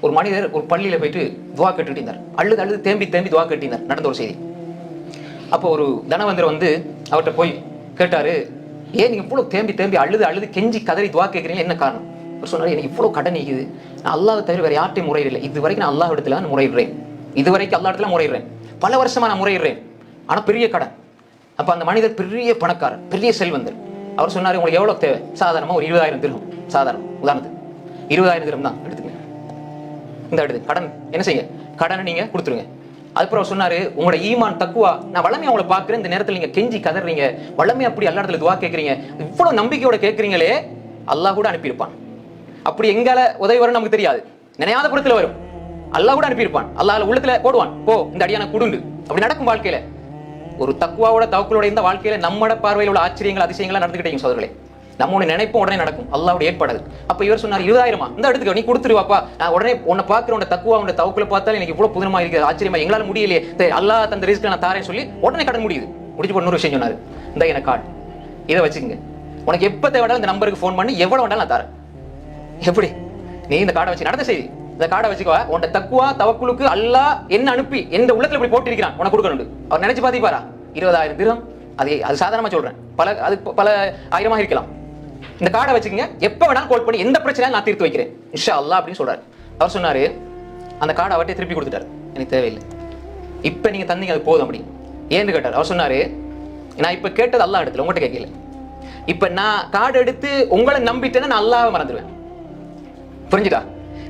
ஒரு மனிதர் ஒரு பள்ளியில போயிட்டு துவா கேட்டுட்டு இருந்தார். அழுது அழுது தேம்பி தேம்பி துவா கேட்டிருந்தார் நடந்த ஒரு செய்தி. அப்போ ஒரு தனவந்தர் வந்து அவர்கிட்ட போய் கேட்டாரு ஏன் நீங்கள் இவ்வளவு தேம்பி தேம்பி அழுது அழுது கெஞ்சி கதறி துவா கேட்குறீங்க என்ன காரணம்? அவர் சொன்னார் எனக்கு இவ்வளவு கடன் நீக்குது. நான் அல்லாவை தவிர வேறு யார்ட்டையும் முறையிடலை. இது வரைக்கும் நான் அல்லாஹ் இடத்துல நான் முறையிடுறேன். இது வரைக்கும் அல்லா இடத்துல முறையிடுறேன். பல வருஷமா நான் முறையிடுறேன். ஆனா பெரிய கடன். அப்ப அந்த மனிதர் பெரிய பணக்காரர் பெரிய செல்வந்தர். அவர் சொன்னார் உங்களுக்கு எவ்வளவு தேவை? சாதாரணமாக ஒரு இருபதாயிரம் திருகம். சாதாரணம். உதாரணத்துக்கு இருபதாயிரம் திரம் தான் எடுத்து இந்த அடுத்து கடன். என்ன செய்ய கடனை நீங்க கொடுத்துருங்க. அதுக்கப்புறம் சொன்னாரு உங்களோட ஈமான் தக்குவா நான் வளமையை உங்களை பார்க்குறேன். இந்த நேரத்தில் நீங்க கெஞ்சி கதறீங்க. வளமையை அப்படி எல்லா இடத்துல துவா கேட்குறீங்க. இவ்வளவு நம்பிக்கையோட கேட்குறீங்களே அல்லாஹ் கூட அனுப்பியிருப்பான். அப்படி எங்கால உதவி வரும் நமக்கு தெரியாது. நினையாத குடத்துல வரும். அல்லாஹ் கூட அனுப்பியிருப்பான். அல்லாஹ் உள்ளத்துல போடுவான். போ இந்த அடியான குடுண்டு. அப்படி நடக்கும் வாழ்க்கையில. ஒரு தக்குவாவோட தவக்களோட இந்த வாழ்க்கையில நம்மட பார்வையில் உள்ள ஆச்சரியங்கள் அதிசயங்களா நடந்துக்கிட்டீங்க சோதர்களே நம்ம ஒண்ணு நினைப்போம் உடனே நடக்கும். அல்லாவோட ஏற்பாடு அப்ப இவர் சொன்னார் இருபதாயிரமா? இந்த இடத்துக்கு நீ கொடுத்துருவாப்பா நான் உடனே உன்னை பார்க்குற உன் தக்குவா உன்னை தவக்குல பார்த்தாலும் எனக்கு இவ்வளவு புதுமா இருக்கு. ஆச்சரியமா எங்களால முடியலையே. அல்லா தந்த ரிஸ்க்கு நான் தாரேன்னு சொல்லி உடனே கடன் முடியுது. முடிச்சு போட்டு விஷயம் சொன்னார். இந்த எனக்கு கார்டு. இதை வச்சுக்கங்க. உனக்கு எப்ப தேவையான இந்த நம்பருக்கு ஃபோன் பண்ணி. எவ்வளவு வேண்டாலும் நான் தரேன். எப்படி? நீ இந்த கார்டை வச்சு நடந்த செய்தி. இந்த கார்டை வச்சுக்கோ. உன்னை தக்குவா தவக்குலுக்கு அல்லாஹ் என்ன அனுப்பி எந்த உள்ளத்துல இப்படி போட்டிருக்கிறான் உனக்கு கொடுக்கணும் அவர் நினைச்சு பாத்தீப்பாரா இருபதாயிரம் திரம். அது அது சாதாரணமா சொல்றேன். பல அது பல ஆயிரமா இருக்கலாம். இந்த கார்டை வச்சுக்கங்க. எப்ப வேணாலும் கால் பண்ணி எந்த பிரச்சனையும் நான் தீர்த்து வைக்கிறேன். இஷா அல்லா அப்படின்னு சொல்றாரு. அவர் சொன்னாரு அந்த கார்டை அவர்கிட்ட திருப்பி கொடுத்துட்டாரு. எனக்கு தேவையில்லை. இப்ப நீங்க தந்தீங்க அது போதும் அப்படி. ஏன்னு கேட்டார். அவர் சொன்னாரு நான் இப்ப கேட்டது அல்லா இடத்துல உங்கள்கிட்ட கேட்கல. இப்ப நான் கார்டு எடுத்து உங்களை நம்பிட்டேன்னா நான் அல்லாவை மறந்துடுவேன். புரிஞ்சுதா?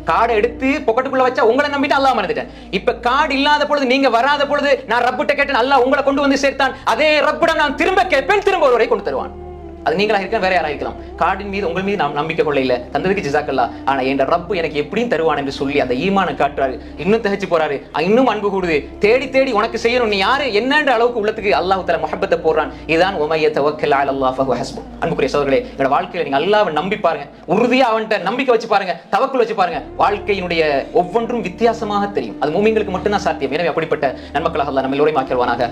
கார்டை எடுத்து பொக்கெட்டுக்குள்ள வச்சா உங்களை நம்பிட்டு அல்லாஹ் மறந்துட்டேன். இப்ப கார்டு இல்லாத பொழுது நீங்க வராத பொழுது நான் ரப்பிட்ட கேட்டேன் அல்லாஹ் உங்களை கொண்டு வந்து சேர்த்தான். அதே ரப்பிடம் நான் திரும்ப கேட்பேன் திரும்ப ஒருவரை கொண்டு தருவான். அது நீங்களா இருக்கலாம் வேற யாராக இருக்கலாம். காடின் மீது உங்கள் மீது நாம் நம்பிக்கை கொள்ள இல்லை. தந்ததுக்கு ஜிசாக்கல்லா. ஆனா என் ரப்பு எனக்கு எப்படியும் தருவான் என்று சொல்லி அந்த ஈமான காட்டுறாரு. இன்னும் தகச்சு போறாரு. இன்னும் அன்பு கூடுது. தேடி தேடி உனக்கு செய்யணும். நீ யாரு? என்னன்ற அளவுக்கு உள்ளத்துக்கு அல்லாஹ் தஆலா முஹப்பத்தை போடுறான். இதுதான் உமைய தவக்கல் அல அல்லாஹ் ஹஸ்பு. அன்புக்குரிய சோதர்களே எங்களோட வாழ்க்கையில நீங்க அல்லாவை நம்பி பாருங்க. உறுதியா அவன்கிட்ட நம்பிக்கை வச்சு பாருங்க. தவக்கல் வச்சு பாருங்க. வாழ்க்கையினுடைய ஒவ்வொன்றும் வித்தியாசமாக தெரியும். அது மூமிங்களுக்கு மட்டும்தான் சாத்தியம். எனவே அப்படிப்பட்ட நன்மக்களாக அல்லாஹ் நம்ம எல்லோரையும் ஆக்கிடுவானாக